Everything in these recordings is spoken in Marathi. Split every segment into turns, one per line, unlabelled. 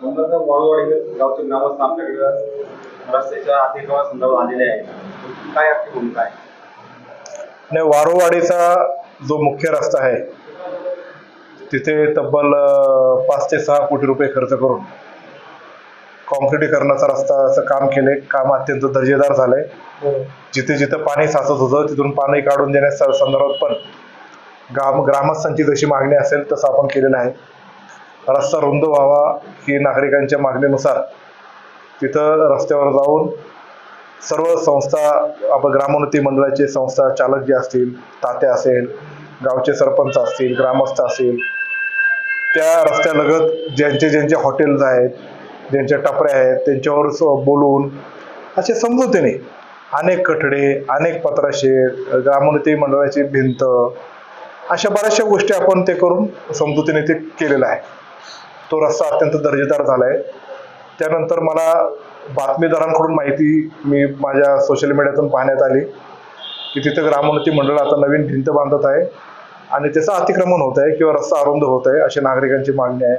नंतर वळवाडी गावचे ग्रामस्थ आपल्याकडे रस्त्याच्या अतिक्रमणासंदर्भात आलेले आहे काय आपली भूमिका आहे?
नाही वारोवाडीचा जो मुख्य रस्ता आहे तिथे तब्बल पाच ते सहा कोटी रुपये खर्च करून कॉन्क्रिटीकरणाचा रस्ताचं काम केले काम अत्यंत दर्जेदार झालंय. जिथे जिथं पाणी साचत होतं तिथून पाणी काढून देण्याच्या संदर्भात पण ग्राम ग्रामस्थांची जशी मागणी असेल तसं आपण केलेलं आहे. रस्ता रुंद व्हावा ही नागरिकांच्या मागणीनुसार तिथं रस्त्यावर जाऊन सर्व संस्था आपण ग्रामोन्नती मंडळाचे संस्था चालक जे असतील तात्या असेल गावचे सरपंच असतील ग्रामस्थ असतील त्या रस्त्यालगत ज्यांचे ज्यांचे हॉटेल्स आहेत ज्यांच्या टपऱ्या आहेत त्यांच्यावर स- बोलून असे समजूतीने अनेक कठडे अनेक पत्राशेड ग्रामोन्नती मंडळाची भिंत अशा बऱ्याचशा गोष्टी आपण ते करून समजुतीने ते केलेलं आहे. तो रस्ता अत्यंत दर्जेदार झाला आहे त्यानंतर मला बातमीदारांकडून माहिती मी माझ्या सोशल मीडियातून पाहण्यात आली की तिथं ग्रामोन्नती मंडळ आता नवीन भिंत बांधत आहे आणि त्याचं अतिक्रमण होत आहे किंवा रस्ता अरुंद होत आहे अशी नागरिकांची मागणी आहे.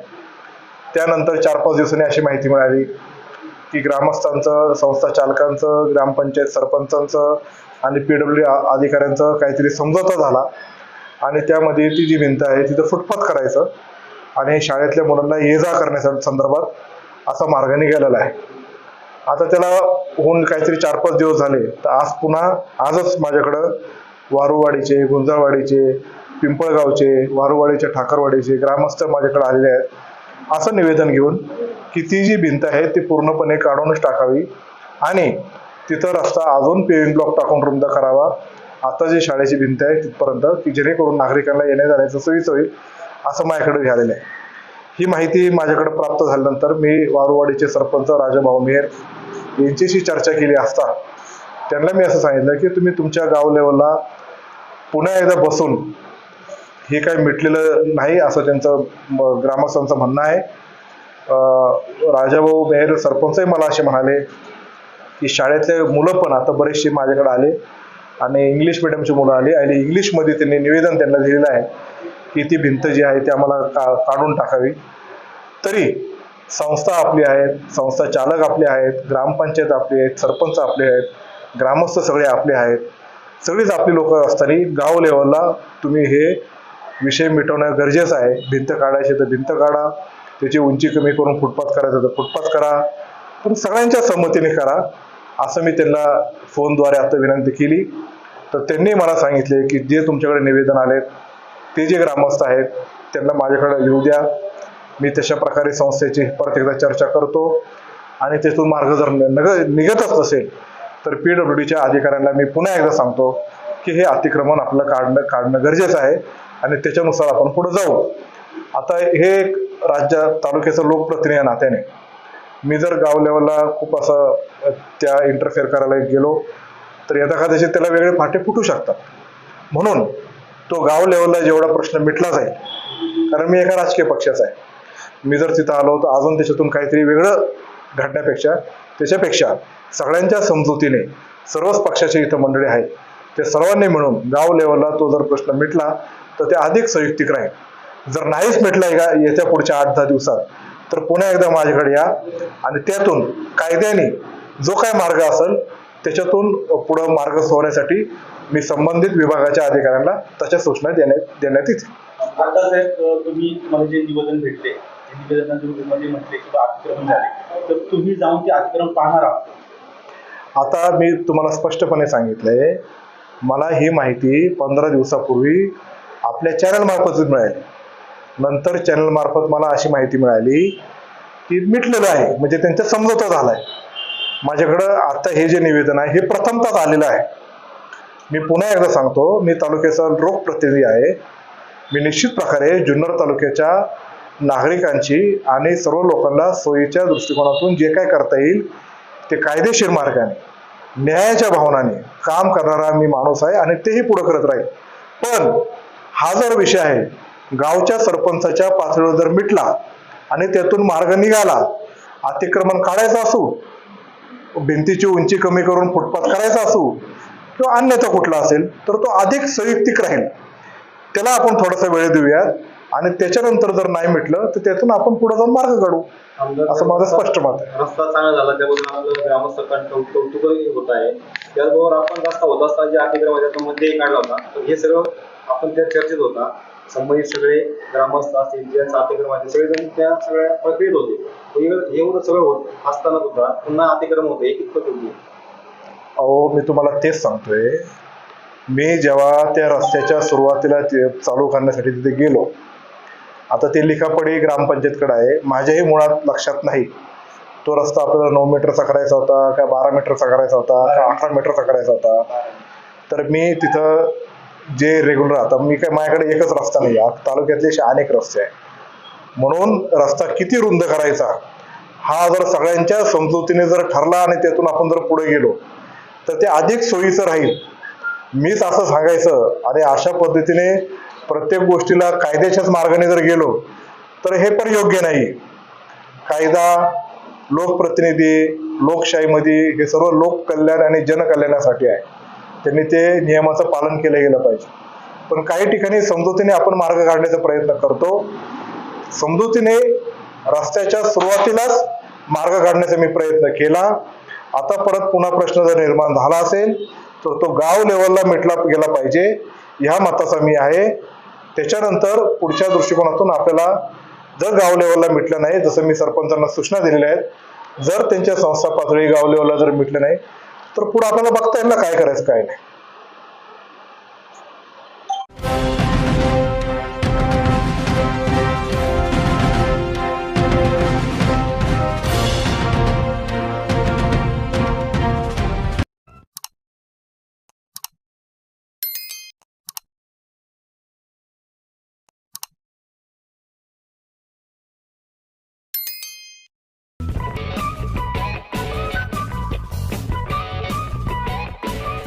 त्यानंतर चार पाच दिवसांनी अशी माहिती मिळाली की ग्रामस्थांचं संस्था चालकांचं ग्रामपंचायत सरपंचांचं आणि पी डब्ल्यू अधिकाऱ्यांचं काहीतरी समझोता झाला आणि त्यामध्ये ती जी भिंत आहे तिथं फुटपाथ करायचं आणि शाळेतल्या मुलांना ये जा करण्याच्या संदर्भात असा मार्ग निघालेला आहे. आता त्याला होऊन काहीतरी चार पाच दिवस झाले. तर आज पुन्हा आजच माझ्याकडं वारूवाडीचे गुंजाळवाडीचे पिंपळगावचे वारूवाडीचे ठाकरवाडीचे ग्रामस्थ माझ्याकडे आलेले आहेत. असं निवेदन घेऊन की ती जी भिंत आहे ती पूर्णपणे काढूनच टाकावी. आणि तिथं रस्ता अजून पेविंग ब्लॉक टाकून रुंद करावा. आता जी शाळेची भिंत आहे तिथपर्यंत की जेणेकरून नागरिकांना येण्या जाण्याचं सोयीचं होईल असं माझ्याकडे झालेलं आहे. ही माहिती माझ्याकडे प्राप्त झाल्यानंतर मी वारुवाडीचे सरपंच राजाभाऊ मेहर यांच्याशी चर्चा केली असता त्यांना मी असं सांगितलं की तुम्ही तुमच्या गाव लेवलला पुन्हा एकदा बसून हे काय मिटलेलं नाही असं त्यांचं म- ग्रामस्थांचं म्हणणं आहे. राजाभाऊ मेहर सरपंचही मला असे म्हणाले की शाळेतले मुलं पण आता बरेचसे माझ्याकडे आले आणि इंग्लिश मिडियमची मुलं आली आणि इंग्लिशमध्ये त्यांनी निवेदन त्यांना दिलेलं आहे. की ती भिंत जी आहे ती आम्हाला का काढून टाकावी. तरी संस्था आपली आहेत संस्था चालक आपले आहेत ग्रामपंचायत आपली आहेत सरपंच आपले आहेत ग्रामस्थ सगळे आपले आहेत. सगळीच आपली लोक असताना गाव लेवलला तुम्ही हे विषय मिटवणं गरजेचं आहे. भिंत काढायची तर भिंत काढा त्याची उंची कमी करून फुटपाथ करायचं तर फुटपाथ करा पण सगळ्यांच्या संमतीने करा असं मी त्यांना फोनद्वारे आता विनंती केली. तर त्यांनी मला सांगितले की जे तुमच्याकडे निवेदन आले ते जे ग्रामस्थ आहेत त्यांना माझ्याकडे येऊ द्या. मी तशा प्रकारे संस्थेची परत एकदा चर्चा करतो. आणि तिथून मार्ग जर निघ निघतच नसेल तर पी डब्ल्यू डीच्या अधिकाऱ्यांना मी पुन्हा एकदा सांगतो की हे अतिक्रमण आपलं काढणं काढणं गरजेचं आहे आणि त्याच्यानुसार आपण पुढे जाऊ. आता हे एक राज्य तालुक्याचं लोकप्रतिनिधी या नात्याने. मी जर गाव लेवलला खूप असं त्या इंटरफेअर करायला गेलो तर यथा कदाचित त्याला वेगळे फाटे फुटू शकतात. म्हणून तो गाव लेवलला जेवढा प्रश्न मिटलाच आहे. कारण मी एका राजकीय पक्षाचा आहे. मी जर तिथं आलो तर अजून त्याच्यातून काहीतरी वेगळं घडण्यापेक्षा त्याच्यापेक्षा सगळ्यांच्या समजुतीने सर्वच पक्षाचे इथं मंडळी आहेत. ते सर्वांनी मिळून गाव लेवलला तो जर प्रश्न मिटला तर ते अधिक संयुक्तिक राहील. जर नाहीच मिटलाय का येत्या पुढच्या आठ दहा दिवसात तर पुन्हा एकदा माझ्याकडे या आणि त्यातून कायद्याने जो काय मार्ग असेल त्याच्यातून पुढं मार्ग सोडण्यासाठी मी संबंधित विभागाच्या अधिकाऱ्यांना तशा सूचना देण्यात देण्यात येतील
आता साहेब तुम्ही मला जे निवेदन भेटले म्हटले की अतिक्रमण झाले तर तुम्ही जाऊन ते अतिक्रमण पाहणार आहात.
आता मी तुम्हाला स्पष्टपणे सांगितलंय मला ही माहिती पंधरा दिवसापूर्वी आपल्या चॅनल मार्फत मिळाली. नंतर चॅनल मार्फत मला अशी माहिती मिळाली की मिटलेलं आहे म्हणजे त्यांचा समझोता झालाय. माझ्याकडं आता हे जे निवेदन आहे हे प्रथमतः आलेलं आहे. मी पुन्हा एकदा सांगतो मी तालुक्याचा लोकप्रतिनिधी आहे. मी निश्चित प्रकारे जुन्नर तालुक्याच्या नागरिकांची आणि सर्व लोकांना सोयीच्या दृष्टिकोनातून जे काय करता येईल ते कायदेशीर मार्गाने न्यायाच्या भावनाने काम करणारा मी माणूस आहे आणि तेही पुढे करत राहील. पण हा जर विषय आहे गावच्या सरपंचाच्या पातळीवर जर मिटला आणि त्यातून मार्ग निघाला अतिक्रमण काढायचं असू भिंतीची उंची कमी करून फुटपाथ करायचा असू किंवा अन्यथा कुठला असेल तर तो अधिक संयुक्तिक राहील. त्याला आपण थोडासा वेळ देऊयात. आणि त्याच्यानंतर जर नाही मिटलं तर त्यातून आपण पुढे जाऊन मार्ग काढू. असं माझं स्पष्ट मत आहे.
रस्ता चांगला झाला त्याबद्दल आपलं ग्रामस्थांकडून कौ- कौतुकही होत आहे. त्याचबरोबर आपण रस्ता होत असताना जे अतिक्रमणाच्या मध्ये काढला होता तर हे सगळं आपण त्या चर्चेत होता. संबंधित सगळे ग्रामस्थ असतील जे अतिक्रमाचे सगळेजण त्या सगळ्या प्रक्रियेत होते. एवढं सगळं होत असताना सुद्धा पुन्हा अतिक्रमण होतं हे कितपत योग्य आहे?
अहो मी तुम्हाला तेच सांगतोय. मी जेव्हा त्या रस्त्याच्या सुरुवातीला चालू करण्यासाठी तिथे गेलो आता ते लिखापडी ग्रामपंचायतकडे आहे. माझ्याही मुळात लक्षात नाही. तो रस्ता आपल्याला नऊ मीटरचा करायचा होता का बारा मीटरचा करायचा होता का अठरा मीटरचा करायचा होता. तर मी तिथं जे रेग्युलर आता मी काय माझ्याकडे एकच रस्ता नाही आहे. तालुक्यातले असे अनेक रस्ते आहे म्हणून रस्ता किती रुंद करायचा हा जर सगळ्यांच्या समजुतीने जर ठरला आणि त्यातून आपण जर पुढे गेलो तर ते अधिक सोयीचं राहील. मीच असं सांगायचं आणि अशा पद्धतीने प्रत्येक गोष्टीला कायद्याच्याच मार्गाने जर गेलो तर हे पण योग्य नाही. कायदा लोकप्रतिनिधी लोकशाहीमध्ये हे सर्व लोककल्याण आणि जनकल्याणासाठी आहे. त्यांनी ते नियमाचं पालन केलं गेलं पाहिजे. पण काही ठिकाणी समजुतीने आपण मार्ग काढण्याचा प्रयत्न करतो. समजुतीने रस्त्याच्या सुरुवातीलाच मार्ग काढण्याचा मी प्रयत्न केला. आता परत पुन्हा प्रश्न जर निर्माण झाला असेल तर तो गाव लेवलला मिटला गेला पाहिजे ह्या मताचा मी आहे. त्याच्यानंतर पुढच्या दृष्टिकोनातून आपल्याला जर गाव लेवलला मिटलं नाही जसं मी सरपंचांना सूचना दिलेल्या आहेत जर त्यांच्या संस्था पातळी गाव लेवलला जर मिटलं नाही तर पुढे आपल्याला बघता येईल ना काय करायचं काय नाही.